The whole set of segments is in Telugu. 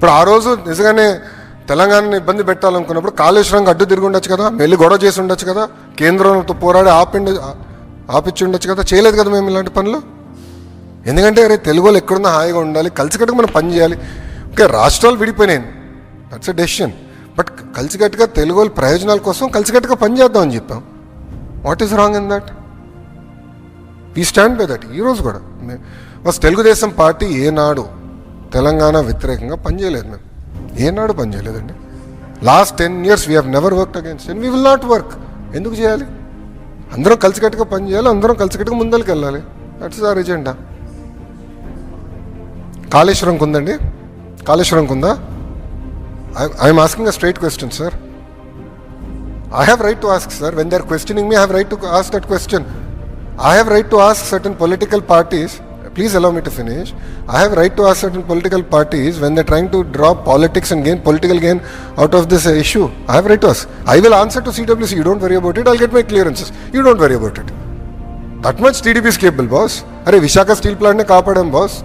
ఇప్పుడు ఆ రోజు నిజంగానే తెలంగాణని ఇబ్బంది పెట్టాలనుకున్నప్పుడు కాళేశ్వరంకి అడ్డు తిరిగి ఉండొచ్చు కదా వెళ్ళి గొడవ చేసి ఉండొచ్చు కదా కేంద్రంతో పోరాడి ఆపిండి ఆపిచ్చి ఉండొచ్చు కదా చేయలేదు కదా మేము ఇలాంటి పనులు? ఎందుకంటే అరే తెలుగు వాళ్ళు ఎక్కడున్నా హాయిగా ఉండాలి కలిసికట్టుగా మనం పని చేయాలి. ఓకే రాష్ట్రాలు విడిపోయినాయి. దట్స్ అ డెసిషన్ బట్ కలిసికట్టుగా తెలుగు వాళ్ళ ప్రయోజనాల కోసం కలిసికట్టుగా పని చేద్దామని చెప్పాం. What is wrong in that we stand by that ఈరోజు కూడా. ఫస్ట్ తెలుగుదేశం పార్టీ ఏనాడు తెలంగాణ వ్యతిరేకంగా పనిచేయలేదు మేము. ఏనాడు పనిచేయలేదండి. Last ten years we have never work against and we will not work ఎందుకు చేయాలి? అందరం కలిసికట్టుగా పని చేయాలి అందరం కలిసికట్టుగా ముందరికి వెళ్ళాలి. దట్స్ ఆర్ ఎజెండా కాళేశ్వరంకి ఉందండి కాళేశ్వరంకి ఉందా I'm asking a straight question sir I have right to ask sir when they are questioning me have right to ask that question I have right to ask certain political parties Please allow me to finish. I have right to ask certain political parties when they're trying to draw politics and gain political gain out of this uh, issue. I have right to ask. I will answer to CWC. You don't worry about it. I'll get my clearances. You don't worry about it. That much TDP is capable, boss. అరే విశాఖ స్టీల్ ప్లాంట్ని కాపాడాం బాస్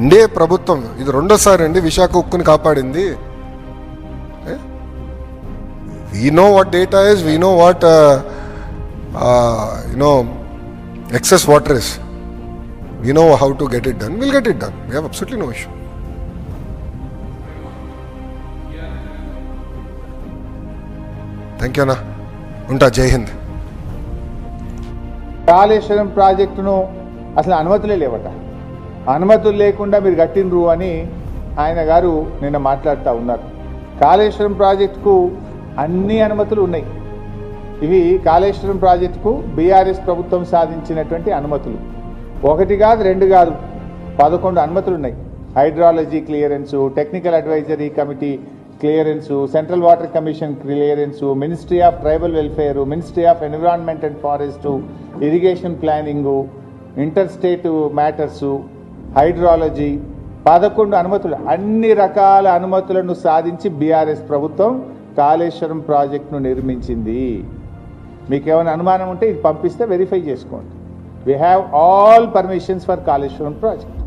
ఎన్డీఏ ప్రభుత్వం ఇది రెండోసారి అండి విశాఖ ఉక్కుని కాపాడింది we know what data is we know what uh, uh, you know excess water is we know how to get it done? We'll get it done. We have absolutely no issue. Thank you అన్నా ఉంటా జై హింద్ కాళేశ్వరం ప్రాజెక్టును అసలు అనుమతులే లేవట. అనుమతులు లేకుండా మీరు కట్టినరు అని ఆయన గారు నిన్న మాట్లాడుతూ ఉన్నారు. కాళేశ్వరం ప్రాజెక్టుకు అన్ని అనుమతులు ఉన్నాయి. ఇవి కాళేశ్వరం ప్రాజెక్టుకు బీఆర్ఎస్ ప్రభుత్వం సాధించినటువంటి అనుమతులు. ఒకటి కాదు రెండు కాదు పదకొండు అనుమతులు ఉన్నాయి hydrology clearance technical advisory committee clearance central water commission clearance ministry of tribal welfare ministry of environment and forest irrigation planning inter state matters hydrology పదకొండు అనుమతులు. అన్ని రకాల అనుమతులను సాధించి బీఆర్ఎస్ ప్రభుత్వం కాళేశ్వరం ప్రాజెక్టును నిర్మించింది. మీకు ఏమైనా అనుమానం ఉంటే ఇది పంపిస్తే వెరిఫై చేసుకోండి. We have all permissions for Kaleshwaram project